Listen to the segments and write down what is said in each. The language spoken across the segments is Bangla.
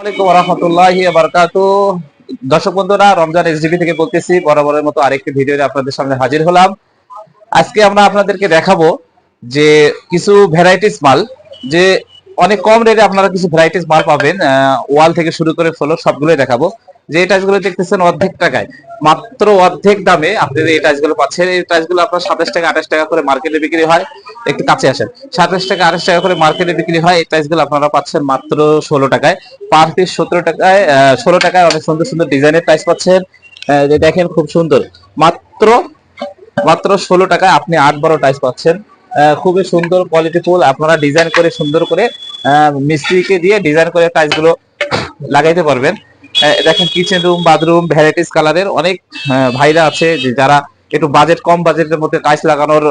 আসসালামাইকুম রহমতুল্লাহি বারকাতু দর্শক বন্ধুরা, রমজান এসডিবি থেকে বলতেছি, বরাবরের মতো আরেকটি ভিডিও আপনাদের সামনে হাজির হলাম। আজকে আমরা আপনাদেরকে দেখাবো যে কিছু ভ্যারাইটিস মাল, যে অনেক কম রেটে আপনারা কিছু ভ্যারাইটিস মাল পাবেন ওয়াল থেকে শুরু করে ফলো সবগুলোই দেখাবো। যে টাইসগুলো দেখতেছেন অর্ধেক টাকায়। মাত্র অর্ধেক দামে আপনি এই টাইসগুলো পাচ্ছেন, এই টাইসগুলো আপনার সাতাশ টাকা, আঠাশ টাকা করে মার্কেটে বিক্রি হয়। একটু কাছে আসেন। সাতাশ টাকা, আঠাশ টাকা করে মার্কেটে বিক্রি হয়, এই টাইসগুলো আপনারা পাচ্ছেন মাত্র ষোলো টাকায়। পার পিস সতেরো টাকায় ষোলো টাকায় অনেক সুন্দর সুন্দর ডিজাইনের টাইস পাচ্ছেন। দেখেন খুব সুন্দর। মাত্র মাত্র ষোলো টাকায় আপনি আট বারো টাইস পাচ্ছেন। খুবই সুন্দর কোয়ালিটি ফুল। আপনারা ডিজাইন করে সুন্দর করে মিস্ত্রিকে দিয়ে ডিজাইন করে টাইসগুলো লাগাইতে পারবেন। দেখেন কিচেন রুম বাথরুম ভ্যারাইটিস কালারের অনেক ভাইরা আছে যারা একটু বাজেট কম বাজেটের মধ্যে টাইস লাগানোর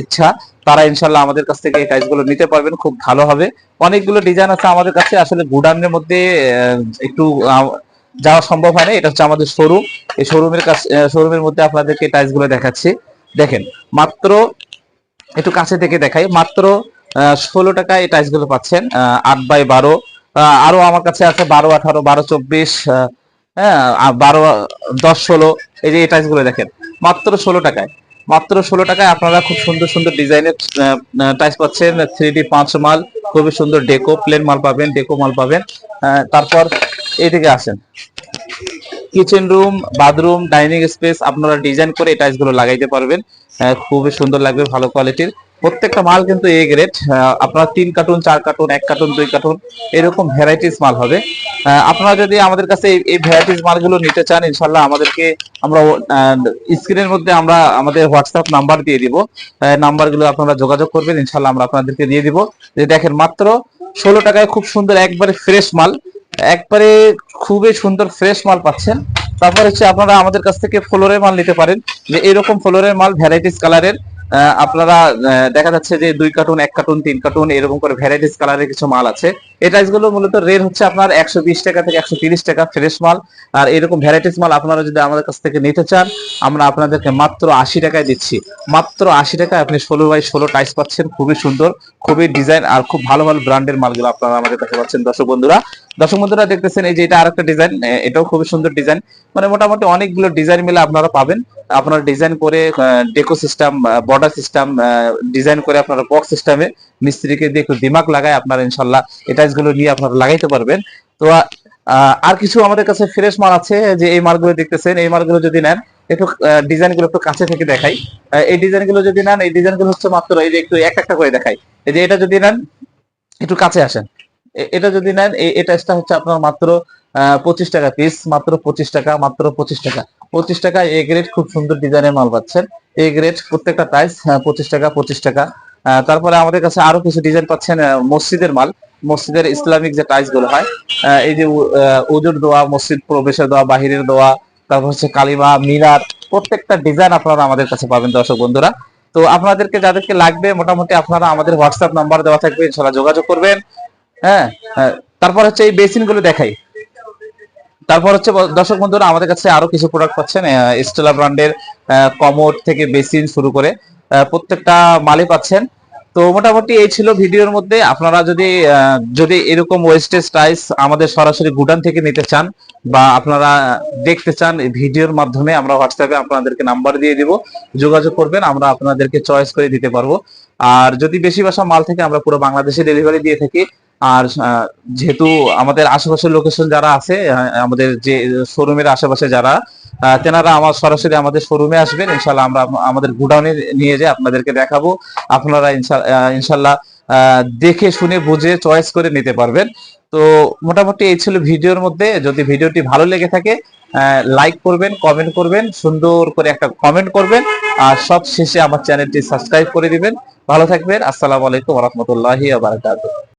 ইচ্ছা, তারা ইনশাল্লাহ আমাদের কাছ থেকে এই টাইসগুলো নিতে পারবেন, খুব ভালো হবে। অনেকগুলো ডিজাইন আছে আমাদের কাছে, আসলে গুডাউনের মধ্যে একটু যাওয়া সম্ভব হয় না, এটা হচ্ছে আমাদের শোরুম এই শোরুমের কাছে শোরুমের মধ্যে আপনাদেরকে টাইসগুলো দেখাচ্ছি। দেখেন, মাত্র, একটু কাছে থেকে দেখাই, মাত্র ষোলো টাকায় এই টাইসগুলো পাচ্ছেন আট বাই বারো। আরও আমার কাছে আছে বারো, আঠারো, বারো, চব্বিশ হ্যাঁ বারো, দশ, ষোলো, এই যে এই টাইসগুলো দেখেন, মাত্র ষোলো টাকায়। মাত্র ষোলো টাকায় আপনারা খুব সুন্দর সুন্দর ডিজাইনের টাইস পাচ্ছেন থ্রি ডি পাঁচ মাল, খুবই সুন্দর ডেকো প্লেন মাল পাবেন ডেকো মাল পাবেন। তারপর এইদিকে আসেন। Kitchen room bathroom dining space আপনারা ডিজাইন করে এই টাইলসগুলো লাগাইতে পারবেন। খুবই সুন্দর লাগবে, ভালো কোয়ালিটির প্রত্যেকটা মাল কিন্তু এ গ্রেড আপনারা তিন কার্টুন, চার কার্টুন, এক কার্টুন, দুই কার্টুন, এরকম ভ্যারাইটিস মাল হবে। আপনারা যদি আমাদের কাছে এই ভ্যারাইটিস মালগুলো নিতে চান ইনশাল্লাহ আমাদেরকে আমরা স্ক্রিনের মধ্যে আমরা আমাদের হোয়াটসঅ্যাপ নাম্বার দিয়ে দিব। নাম্বারগুলো আপনারা যোগাযোগ করবেন ইনশাল্লাহ আমরা আপনাদেরকে দিয়ে দিব। যে দেখেন, মাত্র ষোলো টাকায় খুব সুন্দর একবারে ফ্রেশ মাল। একবারে খুবই সুন্দর ফ্রেশ মাল পাচ্ছেন। তারপর হচ্ছে আপনারা আমাদের কাছ থেকে ফ্লোরের মাল নিতে পারেন। যে এরকম ফ্লোরের মাল ভ্যারাইটিস কালারের আপনারা দেখা যাচ্ছে যে দুই কার্টুন, এক কার্টুন, তিন কার্টুন, এরকম করে ভ্যারাইটিস কালারের কিছু মাল আছে। এই টাইসগুলো মূলত রেট হচ্ছে আপনার একশো বিশ টাকা থেকে একশো তিরিশ টাকা ফ্রেশ মাল। আর এরকম ভ্যারাইটিস মাল আপনারা যদি আমাদের কাছ থেকে নিতে চান, আমরা আপনাদেরকে মাত্র আশি টাকায় দিচ্ছি। মাত্র আশি টাকায় আপনি ষোলো বাই ষোলো টাইস পাচ্ছেন, খুবই সুন্দর, খুবই ডিজাইন আর খুব ভালো ভালো ব্র্যান্ডের মালগুলো আপনারা আমাদের কাছে পাচ্ছেন। দর্শক বন্ধুরা দর্শক বন্ধুরা দেখতেছেন এই যে এটা আরেকটা ডিজাইন এটাও খুবই সুন্দর ডিজাইন মানে মোটামুটি অনেকগুলো ডিজাইন মিলে আপনারা পাবেন। আপনারা ডিজাইন করে deco system border system design করে আপনারা বক্স সিস্টেমে মিস্ত্রিকে দিয়ে একটু দিমাগ লাগায় আপনারা ইনশাল্লাহ এই টাইলসগুলো নিয়ে আপনারা লাগাইতে পারবেন। তো আর কিছু আমাদের কাছে ফ্রেশ মাল আছে, যে এই মালগুলো দেখতেছেন, এই মালগুলো যদি নেন, একটু ডিজাইনগুলো একটু কাছে থেকে দেখাই। এই ডিজাইনগুলো যদি নেন, এই ডিজাইনগুলো হচ্ছে মাত্র এই যে একটু এক একটা করে দেখাই। এই যে এটা যদি নেন, একটু কাছে আসেন। এটা যদি নেন এই এটা হচ্ছে আপনার মাত্র পঁচিশ টাকা পিস মাত্র পঁচিশ টাকা, মাত্র পঁচিশ টাকা। পঁচিশ টাকা, এ গ্রেড খুব সুন্দর ডিজাইনের মাল পাচ্ছেন। এ গ্রেড প্রত্যেকটা প্রাইস পঁচিশ টাকা পঁচিশ টাকা। তারপরে আমাদের কাছে আরও কিছু ডিজাইন পাচ্ছেন মসজিদের মাল। মসজিদের ইসলামিক যে টাইসগুলো হয় এই যে উজুর দোয়া মসজিদ প্রবেশের দোয়া বাহিরের দোয়া তারপর হচ্ছে কালিমা মিনার প্রত্যেকটা ডিজাইন আপনারা আমাদের কাছে পাবেন দর্শক বন্ধুরা। তো আপনাদেরকে যাদেরকে লাগবে মোটামুটি আপনারা আমাদের হোয়াটসঅ্যাপ নাম্বার দেওয়া থাকবে ইনশাল্লাহ যোগাযোগ করবেন। হ্যাঁ হ্যাঁ, তারপর হচ্ছে এই বেসিনগুলো দেখাই। তারপর হচ্ছে দর্শক বন্ধুরা আমাদের কাছে আরও কিছু প্রোডাক্ট পাচ্ছেন স্টেলা ব্র্যান্ডের কমোড থেকে বেসিন শুরু করে প্রত্যেকটা মালই পাচ্ছেন। তো মোটামুটি এই ছিল ভিডিওর মধ্যে। আপনারা যদি যদি এরকম ওয়েস্টেজ টাইস আমাদের সরাসরি গুডান থেকে নিতে চান বা আপনারা দেখতে চান ভিডিওর মাধ্যমে, আমরা হোয়াটসঅ্যাপে আপনাদেরকে নাম্বার দিয়ে দিব। যোগাযোগ করবেন, আমরা আপনাদেরকে চয়েস করে দিতে পারব। আর যদি বেশি বাসা মাল থেকে, আমরা পুরো বাংলাদেশে ডেলিভারি দিয়ে থাকি। আর যেহেতু আমাদের আশেপাশের লোকেশন যারা আছে আমাদের যে শোরুমের আশেপাশে যারা তেনারা আমার সরাসরি আমাদের শোরুমে আসবেন। ইনশাল্লাহ আমরা আমাদের গুডাউনে নিয়ে যাই আপনাদেরকে দেখাবো। আপনারা ইনশাল্লাহ দেখে শুনে বুঝে চয়েস করে নিতে পারবেন। তো মোটামুটি এই ছিল ভিডিওর মধ্যে। যদি ভিডিওটি ভালো লেগে থাকে লাইক করবেন কমেন্ট করবেন, সুন্দর করে একটা কমেন্ট করবেন, আর সব শেষে আমার চ্যানেলটি সাবস্ক্রাইব করে দিবেন। ভালো থাকবেন। আসসালামু আলাইকুম রহমতুল্লাহি